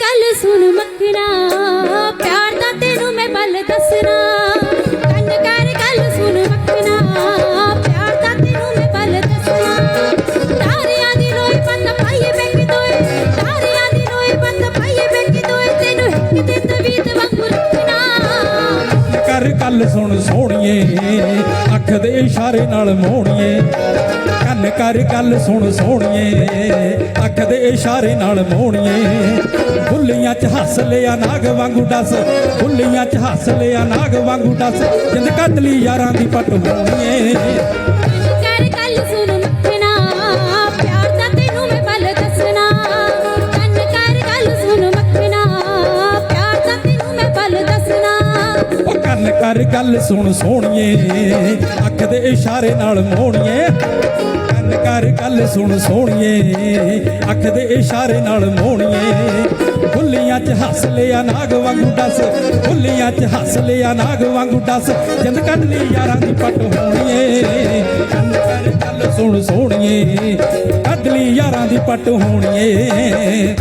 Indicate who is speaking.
Speaker 1: ਗੱਲ ਸੁਣ ਮੱਖਣਾ। ਪਿਆਰ ਦਾ ਤੈਨੂੰ ਮੈਂ ਬਲ ਦੱਸਣਾ। ਗੱਲ ਸੁਣ
Speaker 2: ਸੋਹਣੀਏ, ਅੱਖ ਦੇ ਇਸ਼ਾਰੇ ਨਾਲ ਮੋਹਣੀਏ ਕੰਨ ਕਰ ਗੱਲ ਸੁਣ ਸੋਹਣੀਏ, ਅੱਖ ਦੇ ਇਸ਼ਾਰੇ ਨਾਲ ਮੋਹਣੀਏ ਫੁੱਲੀਆਂ ਚ ਹੱਸ ਲਿਆ ਨਾਗ ਵਾਂਗੂ ਡਸ, ਫੁੱਲੀਆਂ ਚ ਹੱਸ ਲਿਆ ਨਾਗ ਵਾਂਗੂ ਡਸ। ਜਿੰਦ ਕੱਢ ਲਈ ਯਾਰਾਂ ਦੀ ਪੱਟ ਹੋਣੀਏ
Speaker 1: ਕੰਨ ਕਰ ਗੱਲ ਸੁਣ
Speaker 2: ਸੋਹਣੀਏ। ਅੱਖ ਦੇ ਇਸ਼ਾਰੇ ਨਾਲ ਮੋਹਣੀਏ ਕੰਨ ਕਰ ਗੱਲ ਸੁਣ ਸੋਹਣੀਏ। ਅੱਖ ਦੇ ਇਸ਼ਾਰੇ ਨਾਲ ਮੋਹਣੀਏ ਫੁੱਲੀਆਂ 'ਚ ਹੱਸ ਲਿਆ ਨਾਗ ਵਾਂਗੂ ਡਸ। ਫੁੱਲੀਆਂ 'ਚ ਹੱਸ ਲਿਆ ਨਾਗ ਵਾਂਗੂ ਡਸ। ਜਿੰਦ ਕੱਢ ਯਾਰਾਂ ਦੀ ਪੱਟ ਹੋਣੀਏ। ਕੰਨ ਕਰ ਗੱਲ ਸੁਣ ਸੋਹਣੀਏ। ਕੱਢ ਲਈ ਯਾਰਾਂ ਦੀ ਪੱਟ ਹੋਣੀਏ।